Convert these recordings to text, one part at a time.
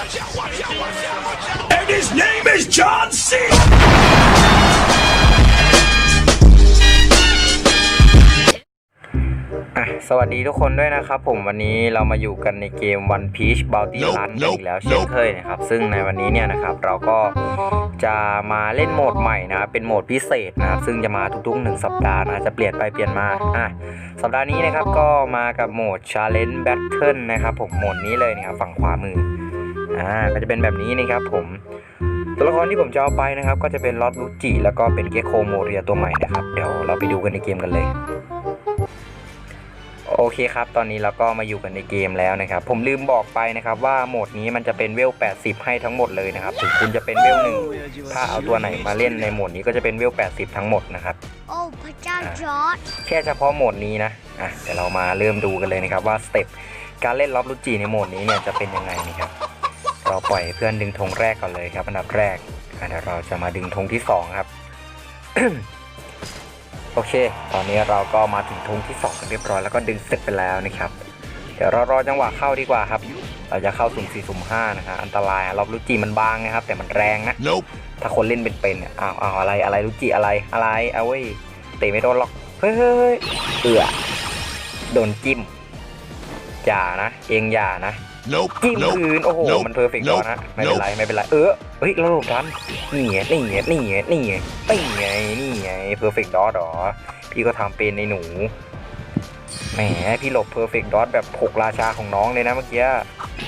And his name is John C. อะสวัสดีทุกคนด้วยนะครับผมวันนี้เรามาอยู่กันในเกม One Piece Bounty Nope, Run กัน nope, อีกแล้วเช่น nope เคยนะครับ ซึ่งในวันนี้เนี่ยนะครับเราก็จะมาเล่นโหมดใหม่นะครับเป็นโหมดพิเศษนะครับซึ่งจะมาทุกๆ 1 สัปดาห์นะจะเปลี่ยนไปเปลี่ยนมาอะสัปดาห์นี้นะครับก็มากับโหมด Challenge Battle นะครับผมโหมดนี้เลยนะครับฝั่งขวามือ อ่าก็จะเป็นแบบนี้นะครับผมตัวละครที่ผมจะเอาไปนะครับ ก็จะเป็นลอตลูจิแล้วก็เป็นเกโคโมเรียตัวใหม่นะครับ เดี๋ยวเราไปดูกันในเกมกันเลย โอเคครับ ตอนนี้เราก็มาอยู่กันในเกมแล้วนะครับ ผมลืมบอกไปนะครับว่าโหมดนี้มันจะเป็นเวล 80 ให้ทั้งหมดเลยนะครับ ถึงคุณจะเป็นเวลหนึ่งถ้าเอาตัวไหนมาเล่นในโหมดนี้ก็จะเป็นเวล 80 ทั้งหมดนะครับ โอ้พระเจ้าจอร์ดแค่เฉพาะโหมดนี้นะอะเดี๋ยวเรามาเริ่มดูกันเลยนะครับว่าสเต็ปการเล่นล็อบลูจิในโหมดนี้เนี่ยจะเป็นยังไงนะครับ เราปล่อยเพื่อนดึงธงแรกก่อนเลยครับอันดับแรกอะเดี๋ยวเราจะมาดึงธงที่สองครับ โอเค ตอนนี้เราก็มาถึงธงที่สองกันเรียบร้อยแล้วก็ดึงเสร็จไปแล้วนะครับ เดี๋ยวเรารอจังหวะเข้าดีกว่าครับ เราจะเข้าสุ่มสี่สุ่มห้านะครับอันตรายล็อบลูจิมันบางนะครับ แต่มันแรงนะ Nope. ถ้าคนเล่นเป็นๆเนี่ยอ้าวอ้าวอะไรอะไรลูจิอะไรอะไรเอาเว้ยเตะไม่โดนหรอกเฮ้ยเฮ้ยเฮ้ยเอือโดนจิ้มอย่านะ เองอย่านะ Nope. จิ้ม Nope. คืนโอ้โห Nope. มันเพอร์เฟกต์แล้ว Nope. นะไม่เป็นไรไม่เป็นไรเออเฮ้ยเราหลบทันนี่ไงนี่ไงนี่ไงนี่ไงนี่ไงนี่ไงเพอร์เฟกต์ดอทหรอพี่ก็ทำเป็นในหนูแหมพี่หลบเพอร์เฟกต์ดอทแบบหกราชาของน้องเลยนะเมื่อกี้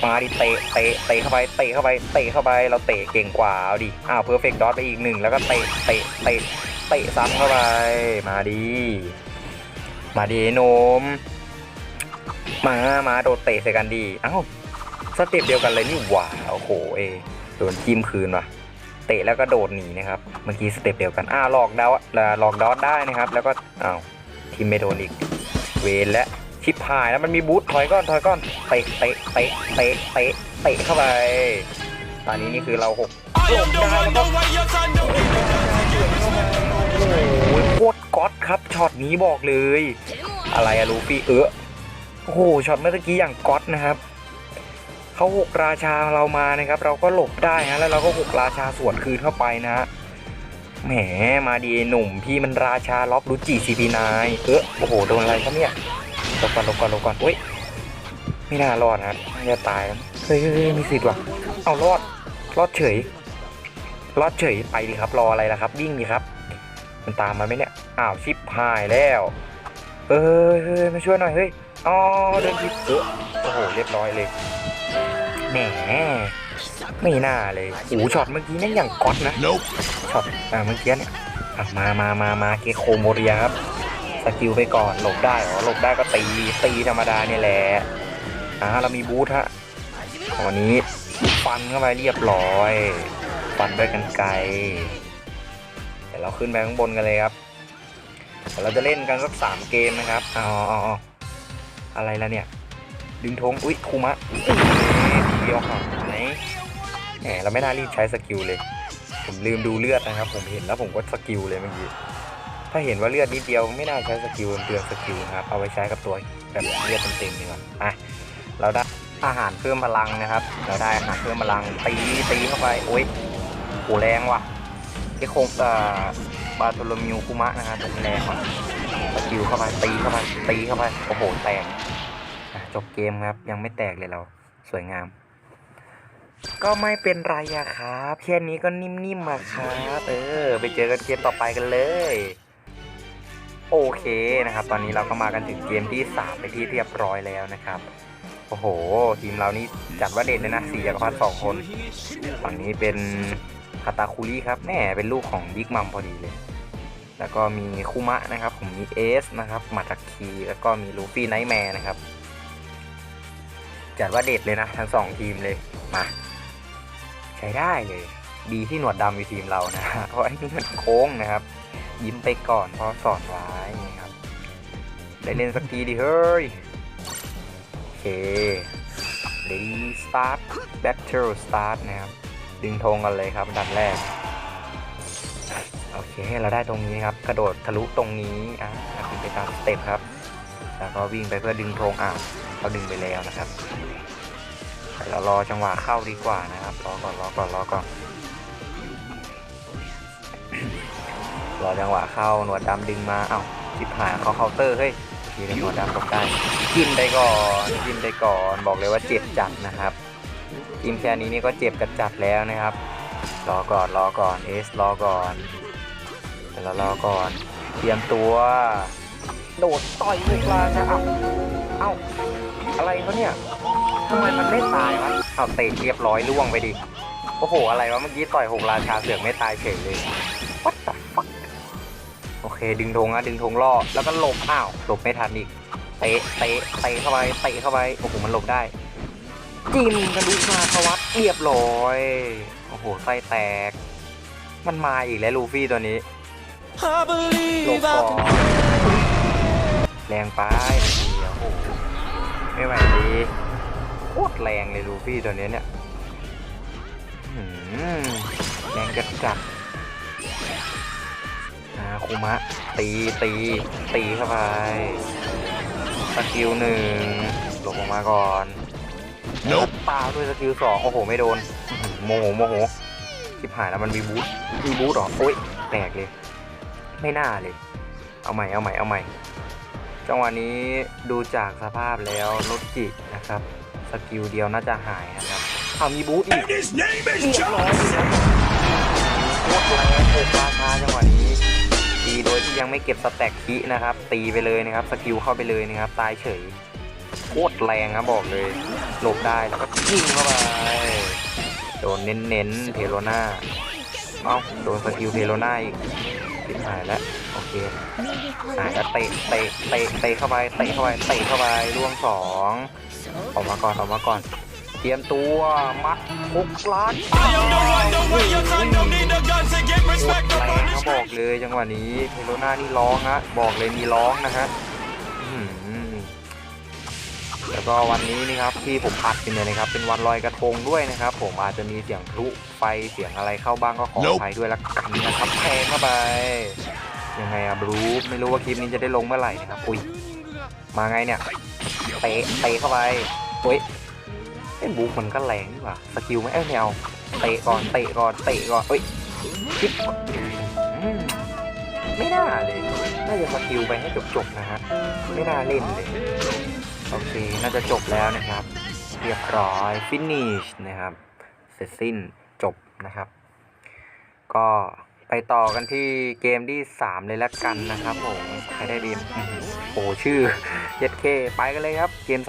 มาดิเตะเตะเตะเข้าไปเตะเข้าไปเตะเข้าไปเราเตะเก่งกว่าเอาดิอ้าวเพอร์เฟกต์ดอทไปอีกหนึ่งแล้วก็เตะเตะเตะเตะซ้ำเข้าไปมาดีมาดีหนมมา มาโดดเตะใส่กันดี เอ้า สเต็ปเดียวกันเลยนี่หว่าโอ้โหเอโดนจิ้มคืนว่ะเตะแล้วก็โดดหนีนะครับเมื่อกี้สเต็ปเดียวกันอ้าหลอกดาวหลอกดอทได้นะครับ แล้วก็อ้าวทีมไม่โดนอีกเวนและชิปหายแล้วมันมีบูทถอยก้อนถอยก้อนเตะเตะเตะเตะเตะเตะเข้าไปตอนนี้นี่คือเราหกหลบได้แล้วก็โอ้โหโคตรก๊อตครับช็อตนี้บอกเลย อะไรอะลูฟี่เออโอ้โหช็อตเมื่อกี้อย่างก๊อตนะครับ เขาหกราชาเรามานะครับ เราก็หลบได้ฮะแล้วเราก็หกราชาสวนคืนเข้าไปนะฮะแหมมาดีหนุ่มพี่มันราชาล็อบรูจิซีพีนายเออโอ้โหโดนอะไรครับเนี่ยลบก่อนลบก่อนลบก่อนอุ้ยไม่น่ารอดนะน่าจะตายแล้วเฮ้ยมีสิทธิ์ว่ะเอารอดรอดเฉยรอดเฉยไปดิครับรออะไรล่ะครับ วิ่งดิครับ มันตามมาไหมเนี่ยอ้าวชิปหายแล้วเฮ้ยเฮ้ยมาช่วยหน่อยเฮ้ยอ๋อเดินผิดเออโอ้โหเรียบร้อยเลย แหมไม่น่าเลยโอ้โหช็อตเมื่อกี้นั่นอย่างก๊อตนะ Nope. ช็อตอ่าเมื่อกี้เนี่ยอะมามามามาเกโคโมเรียครับสกิลไปก่อนหลบได้เหรอหลบได้ก็ตีตีธรรมดาเนี่ยแหละอ่าเรามีบูทฮะวันนี้ฟันเข้าไปเรียบร้อย ฟันด้วยกันไกรเดี๋ยวเราขึ้นไปข้างบนกันเลยครับเดี๋ยวเราจะเล่นกันสักสามเกมนะครับเอ๋อาเอาอะไรละเนี่ย ดึงธงอุ้ยคูมะทีเดียวหายแหมเราไม่น่ารีบใช้สกิลเลย ผมลืมดูเลือดนะครับ ผมเห็นแล้วผมก็สกิลเลยเมื่อกี้ถ้าเห็นว่าเลือดนิดเดียวไม่น่าใช้สกิลเตือนสกิลนะครับเอาไว้ใช้กับตัวแบบเลือดเต็มๆดีกว่าอะเราได้อาหารเพิ่มพลังนะครับ เราได้อาหารเพิ่มพลังตีตีเข้าไปโอ้ยโหแรงว่ะไอ้โคงเอ่อบาโทโลมิวคุมะนะครับตัวนี้แรงว่ะสกิลเข้าไปตีเข้าไปตีเข้าไปโอ้โหแตก จบเกมครับ ยังไม่แตกเลยเราสวยงาม ก็ไม่เป็นไรอะครับแค่นี้ก็นิ่มๆอะครับเออ ไปเจอกันเกมต่อไปกันเลย โอเคนะครับ ตอนนี้เราก็มากันถึงเกมที่สามไปที่เรียบร้อยแล้วนะครับโอ้โห ทีมเรานี่จัดว่าเด่นเลยนะสี่จักรพรรดิสองคนฝั่งนี้เป็นคาตาคุริครับแม่เป็นลูกของบิ๊กมัมพอดีเลย แล้วก็มีคุมะนะครับ ผมมีเอสนะครับมาตาคี แล้วก็มีลูฟี่ไนท์แมร์นะครับ จัดว่าเด็ดเลยนะ ทั้งสองทีมเลยมาใช้ได้เลย ดีที่หนวดดำอยู่ทีมเรานะเพราะไอ้นี่มันโค้งนะครับ ยิ้มไปก่อนเพราะสอนไว้นะครับ ได้เล่นสักทีดิเฮ้ยโอเค ready start battle start นะครับ ดึงธงกันเลยครับอันแรก โอเค เราได้ตรงนี้ครับ กระโดดทะลุตรงนี้ อะขึ้นไปตามสเต็ปครับ แล้วก็วิ่งไปเพื่อดึงธงอะ เราดึงไปแล้วนะครับเรารอจังหวะเข้าดีกว่านะครับรอก่อนรอก่อนรอก่อนรอจังหวะเข้าหนวดดำดึงมาเอ้าชิบหายเขาเคาน์เตอร์เฮ้ยทีนี้หนวดดำตกได้กินไปก่อนกินไปก่อนบอกเลยว่าเจ็บจัดนะครับทีมแค่นี้นี่ก็เจ็บกันจัดแล้วนะครับรอก่อนรอก่อนเอสรอก่อนเดี๋ยวรอก่อนเตรียมตัว โดดต่อยลูกลานนะเอ้าเอ้า อะไรเขาเนี่ยทำไมมันไม่ตายวะเอาเตะเรียบร้อยล่วงไปดิ โอ้โห อะไรวะเมื่อกี้ต่อยหกราชาเสือกไม่ตายเฉยเลย What the fuck โอเค ดึงธงนะดึงธงล่อ แล้วก็หลบ อ้าว หลบไม่ทันอีก เตะ เตะ เตะเข้าไป เตะเข้าไป โอ้โห มันหลบได้จิ้มกระดูกมาทวัดเรียบร้อย โอ้โห ไส้แตก มันมาอีกแล้วลูฟี่ตัวนี้หลบก่อนแรงไปเดี๋ยวโอ้โห ไม่ไหวดีโคตรแรงเลยลูฟี่ตัวนี้เนี่ยอื้อหือแรงจัดจัดอาคุมะ ตีตีตีเข้าไปสกิลหนึ่งหลบออกมาก่อน Nope ปาด้วยสกิลสองโอ้โห ไม่โดนอื้อหือโมโหโมโหทิบหายแล้วมันมีบูทมีบูทเหรอ โอ้ย แตกเลย ไม่น่าเลย เอาใหม่ เอาใหม่ เอาใหม่ จังหวะนี้ดูจากสภาพแล้วรถจินะครับ สกิลเดียวน่าจะหายนะครับเอามีบูทอีก And his name is เรียบร้อย Johnson! โคตรแรงหกราชาจังหวะนี้ตีโดยที่ยังไม่เก็บสแต็กคีนะครับ ตีไปเลยนะครับ สกิลเข้าไปเลยนะครับ ตายเฉยโคตรแรงนะบอกเลย หลบได้แล้วก็ยิงเข้าไปโดนเน้นๆเทโรนาเอ้าโดนสกิลเทโรนาอีกติด หายแล้วโอเคหายแล้วเตะเตะเตะเตะเข้าไปเตะเข้าไปเตะเข้าไปล่วงสองออกมาก่อนออกมาก่อน เตรียมตัวมัดหกล้าน I am the one, the way your kind don't need a gun to get หม respect ด up แร on ง the นะบอก street. เลยจังหวะนี้เทโรนานี่ร้องฮะบอกเลยมีร้องนะฮะอื้อหือ แล้วก็วันนี้นี่ครับที่ผมอัดกันเนี่ยนะครับเป็นวันลอยกระทงด้วยนะครับ ผมอาจจะมีเสียงพลุไฟเสียงอะไรเข้าบ้างก็ขออ Nope ภัยด้วยละกันนะครับแทงเข้าไปยังไงอะบรูไม่รู้ว่าคลิปนี้จะได้ลงเมื่อไหร่นะครับอุ้ยมาไงเนี่ยเตะเตะเข้าไปเฮ้ยเอ้ยบุ๊กมันก็แรงนี่หว่าสกิลไม่เอ้ยไม่เอาเตะก่อนเตะก่อนเตะก่อนเฮ้ยคิดอืมไม่น่าเลยน่าจะสกิลไปให้จบๆนะฮะไม่น่าเล่นเลย โอเค น่าจะจบแล้วนะครับ เรียบร้อยฟินิชนะครับ เสร็จสิ้นจบนะครับ ก็ไปต่อกันที่เกมที่ 3 เลยละกันนะครับผมใครได้บีมอื้อหือโอ้ชื่อเย็ดเคไปกันเลยครับ เกม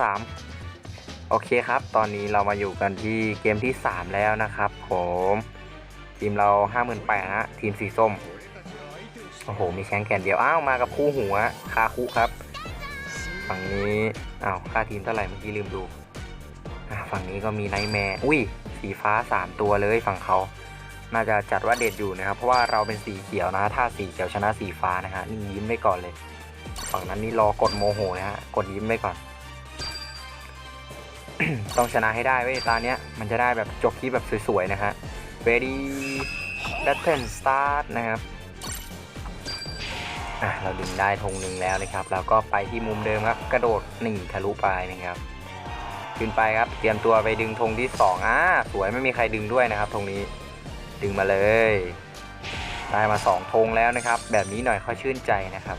3 โอเคครับ ตอนนี้เรามาอยู่กันที่เกมที่ 3 แล้วนะครับ ผม ทีมเรา 58,000ฮะทีมสีส้ม โอ้โห มีแข้งแขนเดียว อ้าว มากับคู่หัวคาคุครับ ฝั่งนี้อ้าวค่าทีมเท่าไหร่เมื่อกี้ลืมดูฝั่งนี้ก็มีไนท์แมร์อุ้ย สีฟ้า 3 ตัวเลยฝั่งเขา น่าจะจัดว่าเด็ดอยู่นะครับ เพราะว่าเราเป็นสีเขียวนะ ถ้าสีเขียวชนะสีฟ้านะฮะนี่ยิ้มไว้ก่อนเลย ฝั่งนั้นนี่รอกดโมโหนะฮะ กดยิ้มไว้ก่อน ต้องชนะให้ได้เว้ยตาเนี้ย มันจะได้แบบจบที่แบบสวยๆนะฮะ ready battle start นะครับ อะเราดึงได้ธงหนึ่งแล้วนะครับแล้วก็ไปที่มุมเดิมครับ กระโดดหนึ่งทะลุไปนะครับ ขึ้นไปครับ เตรียมตัวไปดึงธงที่สองอ่าสวยไม่มีใครดึงด้วยนะครับธงนี้ ดึงมาเลย ได้มาสองธงแล้วนะครับ แบบนี้หน่อยค่อยชื่นใจนะครับ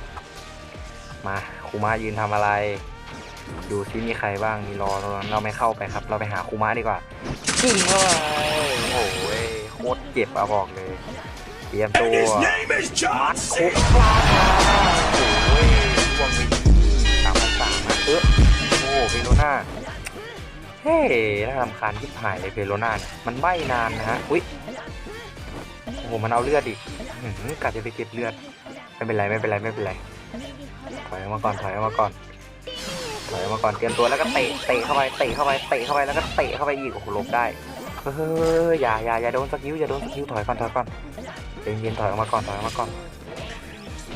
มาคูมายืนทำอะไร ดูซิมีใครบ้าง มีรอเราเราไม่เข้าไปครับ เราไปหาคูมาดีกว่ายิงเข้าไปโอ้โหโคตรเจ็บอะบอกเลย รียมตั And ว his name is มัดคุ Johnson! กปลาโอ้ยดวงวิสามพันสามนะเออโอ้เพโลน่าเฮ้น่ารำคาญที่หายเลยเพโลน่าเนี่ยมันใบ้นานนะฮะอุ้ยโอ้โหมันเอาเลือดอีกอื้อหือกะจะไปเก็บเลือดไม่เป็นไรไม่เป็นไรไม่เป็นไรถอยออกมาก่อนถอยออกมาก่อนถอยออกมาก่อนเตรียมตัวแล้วก็เตะเตะเข้าไปเตะเข้าไปเตะเข้าไปแล้วก็เตะเข้าไปอีกโอ้โหหลบได้เฮ้ยอย่าอย่าอย่าโดนสกิลอย่าโดนสกิลถอยก่อนถอยก่อน ใจเย็นถอยออกมาก่อนถอยออกมาก่อน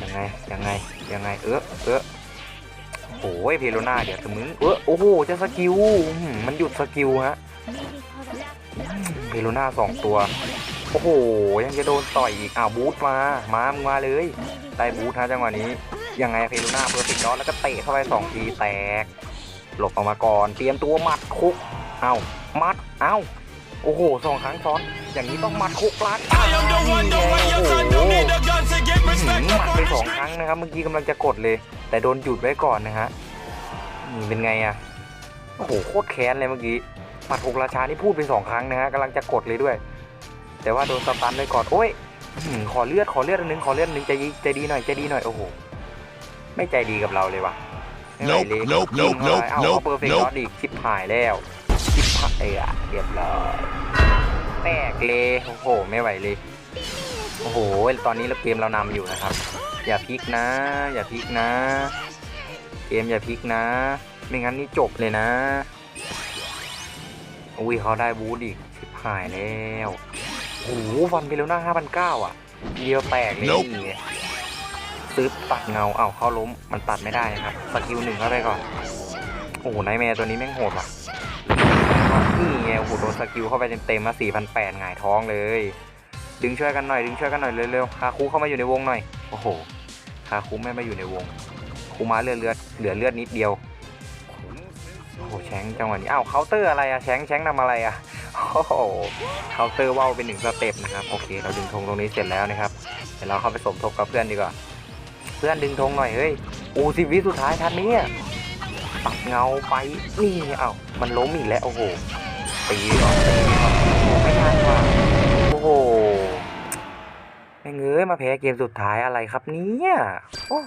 ยังไงยังไงยังไงเออเออโอ้ยเพโลนาเดี๋ยวถึงมึงเออโอ้โหจะสกิลมันหยุดสกิลฮะเพโลนาสองตัวโอ้โหยังจะโดนต่อยอีกอ้าวบูทมามามึงมาเลยได้บูทฮะจังหวะนี้ยังไงเพโลนาเบอร์ติดดอสแล้วก็เตะเข้าไปสองทีแตก หลบออกมาก่อน เตรียมตัวมัดคุก เอามัด เอาโอ้โหสองครั้งซ้อน อย่างนี้ต้องมัดคุกล้าน ไป the สอง street. ครั้งนะครับ เมื่อกี้กำลังจะกดเลย แต่โดนหยุดไว้ก่อนนะฮะนี่เป็นไงอะโอ้โหโคตรแค้นเลยเมื่อกี้หมัดหกราชานี่พูดไปสองครั้งนะฮะกำลังจะกดเลยด้วย แต่ว่าโดนสตันไว้ก่อนโอ้ยหืมขอเลือดขอเลือดอันนึงขอเลือดอันนึงใจดีใจดีหน่อยใจดีหน่อยโอ้โหไม่ใจดีกับเราเลยว่ะไม่ไหว Nope, เลย nope, ยิง nope, เข้าไป nope, เอ้า nope, เปอร์เฟกต์ nope. ออีกชิปหายแล้วชิปหายอะเรียบร้อยแตกเลยโอ้โห ไม่ไหวเลย โอ้โห ตอนนี้เราเกมเรานำอยู่นะครับ อย่าพลิกนะ อย่าพลิกนะ เกมอย่าพลิกนะ ไม่งั้นนี่จบเลยนะ อุ้ยเขาได้บูธอีกชิบหายแล้วโอ้โหฟันไปแล้วหน้า5,900อะทีเดียวแตกเลย Nope นี่ไงซื้อตัดเงา เอ้าเข้าล้ม มันตัดไม่ได้นะครับ สกิลหนึ่งเข้าไปก่อน โอ้โหไนท์แมร์ตัวนี้แม่งโหดว่ะนี่ไงโอ้โหโดนสกิลเข้าไปเต็มๆมา4,800หงายท้องเลย ดึงช่วยกันหน่อยดึงช่วยกันหน่อยเร็วๆคาคูเข้ามาอยู่ในวงหน่อยโอ้โหคาคูไม่มาอยู่ในวงคูมาเลือดเลือดเหลือเลือดนิดเดียวโอ้โหแชงจังหวะนี้อ้าวเคาน์เตอร์อะไรอะแชงแชงทำอะไรอะโอ้โหเคาน์เตอร์ว่าวเป็นหนึ่งสเต็ปนะครับโอเค เราดึงธงตรงนี้เสร็จแล้วนะครับเดี๋ยวเราเข้าไปสมทบกับเพื่อนดีกว่าเพื่อนดึงธงหน่อยเฮ้ยอ้สิวิสุดท้ายทันนี้ตัดเงาไปนี่อ้าวมันล้มอีกแล้วโอ้โหตีก่อนตีก่อนโอ้ไม่ทันว่ะโอ้โห ม่งเอ้ยมาแพ้เกมสุดท้ายอะไรครับเนี่ยโอ้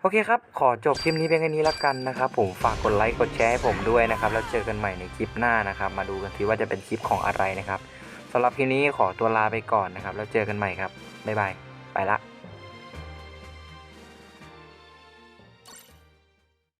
โอเคครับ ขอจบคลิปนี้เป็นแค่นี้ละกันนะครับ ผมฝากกดไลค์กดแชร์ให้ผมด้วยนะครับ แล้วเจอกันใหม่ในคลิปหน้านะครับ มาดูกันทีว่าจะเป็นคลิปของอะไรนะครับสำหรับคลิปนี้ขอตัวลาไปก่อนนะครับ แล้วเจอกันใหม่ครับบ๊ายบายไปละ